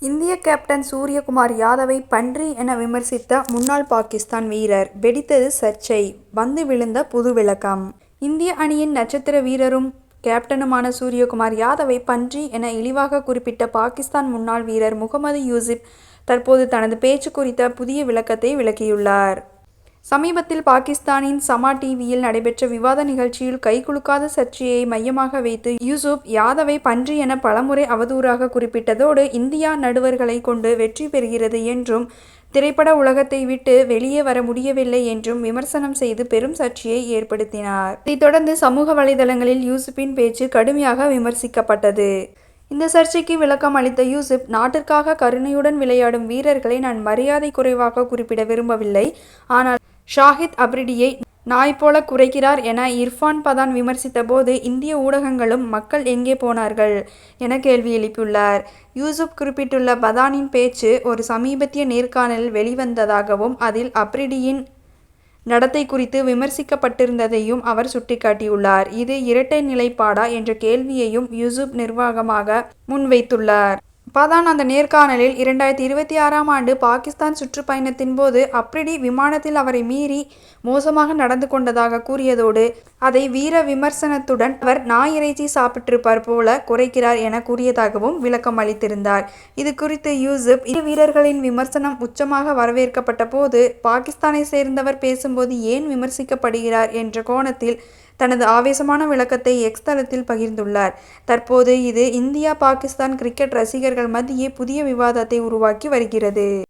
இந்திய கேப்டன் சூரியகுமார் யாதவை பன்றி என விமர்சித்த முன்னாள் பாகிஸ்தான் வீரர் வெடித்தது சர்ச்சை வந்து விழுந்த புது விளக்கம் இந்திய அணியின் நட்சத்திர வீரரும் கேப்டனுமான சூரியகுமார் யாதவை பன்றி என இழிவாக குறிப்பிட்ட பாகிஸ்தான் முன்னாள் வீரர் முகமது யூசிப் தற்போது தனது பேச்சு குறித்த புதிய விளக்கத்தை விளக்கியுள்ளார். சமீபத்தில் பாகிஸ்தானின் சமா டிவியில் நடைபெற்ற விவாத நிகழ்ச்சியில் கைகுலுக்காத சர்ச்சையை மையமாக வைத்து யூசுப் யாதவை பன்றி என பலமுறை அவதூறாக குறிப்பிட்டதோடு இந்தியா நடுவர்களை கொண்டு வெற்றி பெறுகிறது என்றும் திரைப்பட உலகத்தை விட்டு வெளியே வர முடியவில்லை என்றும் விமர்சனம் செய்து பெரும் சர்ச்சையை ஏற்படுத்தினார். இதைத் தொடர்ந்து சமூக வலைதளங்களில் யூசுப்பின் பேச்சு கடுமையாக விமர்சிக்கப்பட்டது. இந்த சர்ச்சைக்கு விளக்கம் அளித்த யூசுப் நாட்டிற்காக கருணையுடன் விளையாடும் வீரர்களை நான் மரியாதை குறைவாக குறிப்பிட விரும்பவில்லை. ஆனால் ஷாஹித் அப்ரிடியை நாய் போல குரைக்கிறார் என இர்ஃபான் பதான் விமர்சித்த போது இந்திய ஊடகங்களும் மக்கள் எங்கே போனார்கள் என கேள்வி எழுப்பியுள்ளார். யூசுப் குறிப்பிட்டுள்ள பதானின் பேச்சு ஒரு சமீபத்திய நேர்காணலில் வெளிவந்ததாகவும் அதில் அப்ரிடியின் நடத்தை குறித்து விமர்சிக்கப்பட்டிருந்ததையும் அவர் சுட்டிக்காட்டியுள்ளார். இது இரட்டை நிலைப்பாடா என்ற கேள்வியையும் யூசுப் நிர்வாகமாக முன்வைத்துள்ளார். பதான் அந்த நேர்காணலில் இரண்டாயிரத்து இருபத்தாறாம் ஆண்டு பாகிஸ்தான் சுற்றுப்பயணத்தின் போது அப்ரிடி விமானத்தில் அவரை மீறி மோசமாக நடந்து கொண்டதாக கூறியதோடு அதை வீர விமர்சனத்துடன் அவர் நாய் இறைச்சி சாப்பிட்டிருப்பார் போல குறைக்கிறார் என கூறியதாகவும் விளக்கம் அளித்திருந்தார். இது குறித்து யூசுப் இரு வீரர்களின் விமர்சனம் உச்சமாக வரவேற்கப்பட்ட போது பாகிஸ்தானை சேர்ந்தவர் பேசும்போது ஏன் விமர்சிக்கப்படுகிறார் என்ற கோணத்தில் தனது ஆவேசமான விளக்கத்தை எக்ஸ் தளத்தில் பகிர்ந்துள்ளார். தற்போது இது இந்தியா பாகிஸ்தான் கிரிக்கெட் ரசிகர்கள் மத்தியே புதிய விவாதத்தை உருவாக்கி வருகிறது.